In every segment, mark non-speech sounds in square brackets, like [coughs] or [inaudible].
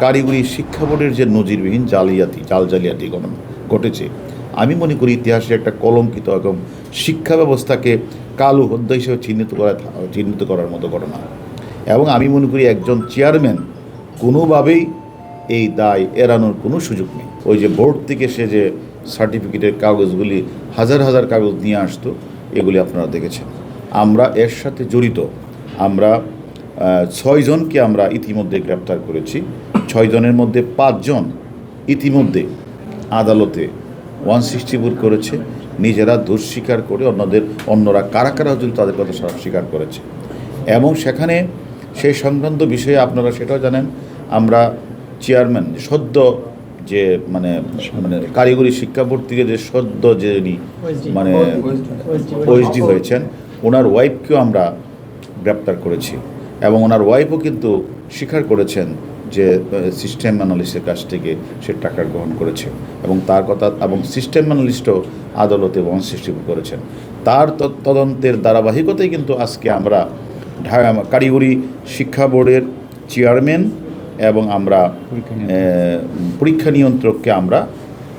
কারিগরি শিক্ষা বোর্ডের যে নজিরবিহীন জালিয়াতি, জাল জালিয়াতি ঘটেছে, আমি মনে করি ইতিহাসে একটা কলঙ্কিত এবং শিক্ষা ব্যবস্থাকে কালো হত্যা হিসেবে চিহ্নিত করা, চিহ্নিত করার মতো ঘটনা। এবং আমি মনে করি একজন চেয়ারম্যান কোনোভাবেই এই দায় এড়ানোর কোনো সুযোগ নেই। ওই যে বোর্ড থেকে সে যে সার্টিফিকেটের কাগজগুলি, হাজার হাজার কাগজ নিয়ে আসতো, এগুলি আপনারা দেখেছেন। আমরা এর সাথে জড়িত। আমরা ছয়জনকে আমরা ইতিমধ্যে গ্রেপ্তার করেছি। ছয়জনের মধ্যে পাঁচজন ইতিমধ্যে আদালতে ওয়ান সিক্সটি ফোর করেছে। নিজেরা দোষ স্বীকার করে অন্যদের অন্যরা কারা কারা যদি তাদের কথা সব স্বীকার করেছে। এবং সেখানে সেই সংক্রান্ত বিষয়ে আপনারা সেটাও জানেন আমরা চেয়ারম্যান সদ্য যে মানে মানে কারিগরি শিক্ষা বোর্ড থেকে যে সদ্য যে উনি মানে ওএসডি হয়েছেন ওনার ওয়াইফকেও আমরা গ্রেপ্তার করেছি। এবং ওনার ওয়াইফও কিন্তু স্বীকার করেছেন যে সিস্টেম অ্যানালিস্টের কাছ থেকে সে টাকা গ্রহণ করেছে এবং তার কথা এবং সিস্টেম অ্যানালিস্টও আদালতে বন সৃষ্টি করেছেন। তার তদন্তের ধারাবাহিকতায় কিন্তু আজকে আমরা কারিগরি শিক্ষা বোর্ডের চেয়ারম্যান এবং আমরা পরীক্ষা নিয়ন্ত্রককে আমরা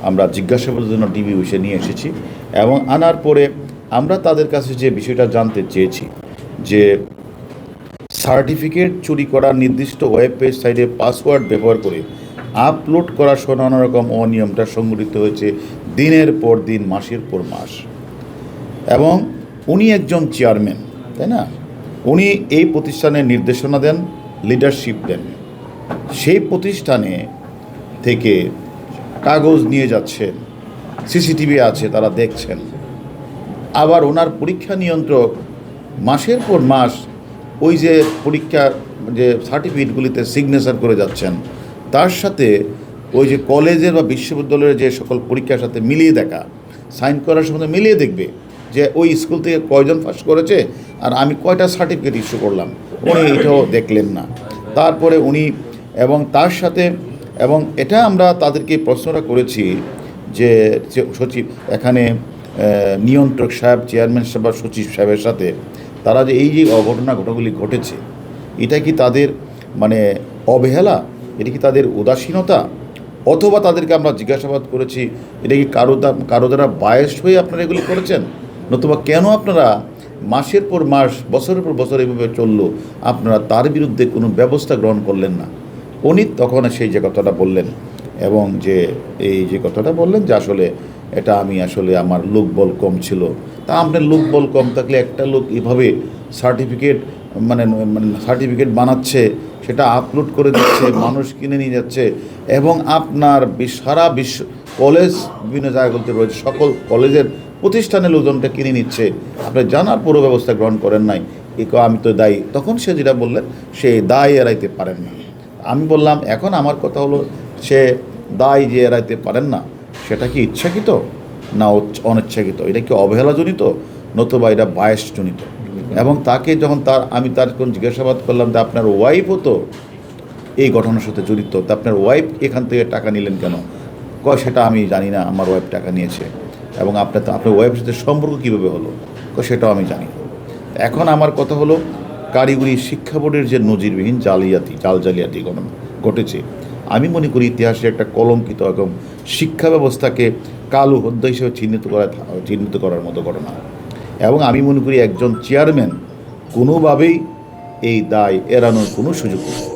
আমরা জিজ্ঞাসাবাদের জন্য ডিবি অফিসে নিয়ে এসেছি এবং আনার পরে আমরা তাদের কাছে যে বিষয়টা জানতে চেয়েছি যে সার্টিফিকেট চুরি করার নির্দিষ্ট ওয়েব পেজ সাইটে পাসওয়ার্ড ব্যবহার করে আপলোড করা সহ নানা রকম অনিয়মটা সংঘটিত হয়েছে দিনের পর দিন, মাসের পর মাস। এবং উনি একজন চেয়ারম্যান, তাই না? উনি এই প্রতিষ্ঠানের নির্দেশনা দেন, লিডারশিপ দেন। সেই প্রতিষ্ঠানে থেকে কাগজ নিয়ে যাচ্ছেন, সিসিটিভি আছে, তারা দেখছেন। আবার ওনার পরীক্ষা নিয়ন্ত্রক মাসের পর মাস ওই যে পরীক্ষার যে সার্টিফিকেটগুলিতে সিগনেচার করে যাচ্ছেন, তার সাথে ওই যে কলেজের বা বিশ্ববিদ্যালয়ের যে সকল পরীক্ষার সাথে মিলিয়ে দেখা সাইন করার সময় মিলিয়ে দেখবে যে ওই স্কুল থেকে কয়জন পাস করেছে আর আমি কয়টা সার্টিফিকেট ইস্যু করলাম। উনি এটাও দেখলেন না। তারপরে উনি এবং তার সাথে এবং এটা আমরা তাদেরকে প্রশ্নটা করেছি যে সচিব, এখানে নিয়ন্ত্রক সাহেব চেয়ারম্যান সাহেব বা সচিব সাহেবের সাথে তারা যে এই যে অঘটনা ঘটনাগুলি ঘটেছে, এটা কি তাদের মানে অবহেলা? এটা কি তাদের উদাসীনতা? অথবা তাদেরকে আমরা জিজ্ঞাসাবাদ করেছি, এটা কি কারও কারও দ্বারা বায়াস হয়ে আপনারা এগুলি করেছেন? নতুবা কেন আপনারা মাসের পর মাস, বছরের পর বছর এভাবে চলল, আপনারা তার বিরুদ্ধে কোনো ব্যবস্থা গ্রহণ করলেন না? উনি তখন সেই যে কথাটা বললেন এবং যে, এই যে কথাটা বললেন যে আসলে এটা আমি আসলে আমার লোকবল কম ছিল। তা আপনার লোকবল কম থাকলে একটা লোক এভাবে সার্টিফিকেট মানে মানে সার্টিফিকেট বানাচ্ছে সেটা আপলোড করে দিচ্ছে [coughs] মানুষ কিনে নিয়ে যাচ্ছে এবং আপনার সারা বিশ্ব কলেজ বিভিন্ন জায়গাগুলোতে রয়েছে সকল কলেজের প্রতিষ্ঠানের লোকজনটা কিনে নিচ্ছে। আপনি জানার পুরো ব্যবস্থা গ্রহণ করেন নাই। এ ক- আমি তো দায়ী। তখন সে যেটা বললেন সে দায় এড়াইতে পারেন না। আমি বললাম এখন আমার কথা হলো সে দায় যে এড়াইতে পারেন না। সেটা কি ইচ্ছাকৃত না অনিচ্ছাকৃত? এটা কি অবহেলাজনিত? নতুবা এটা বায়সজনিত? এবং তাকে যখন তার, আমি তার কোন জিজ্ঞাসাবাদ করলাম যে আপনার ওয়াইফও তো এই ঘটনার সাথে জড়িত, তা আপনার ওয়াইফ এখান থেকে টাকা নিলেন কেন? কয়, সেটা আমি জানি না, আমার ওয়াইফ টাকা নিয়েছে। এবং আপনার আপনার ওয়াইফের সাথে সম্পর্ক কীভাবে হলো? কয়, সেটাও আমি জানি। এখন আমার কথা হলো, কারিগরি শিক্ষা বোর্ডের যে নজিরবিহীন জালিয়াতি, জাল জালিয়াতি ঘটনা, ঘটেছে আমি মনে করি ইতিহাসে একটা কলঙ্কিত এবং শিক্ষা ব্যবস্থাকে কালো হত্যা হিসেবে চিহ্নিত করা চিহ্নিত করার মতো ঘটনা। এবং আমি মনে করি একজন চেয়ারম্যান কোনোভাবেই এই দায় এড়ানোর কোনো সুযোগ নেই।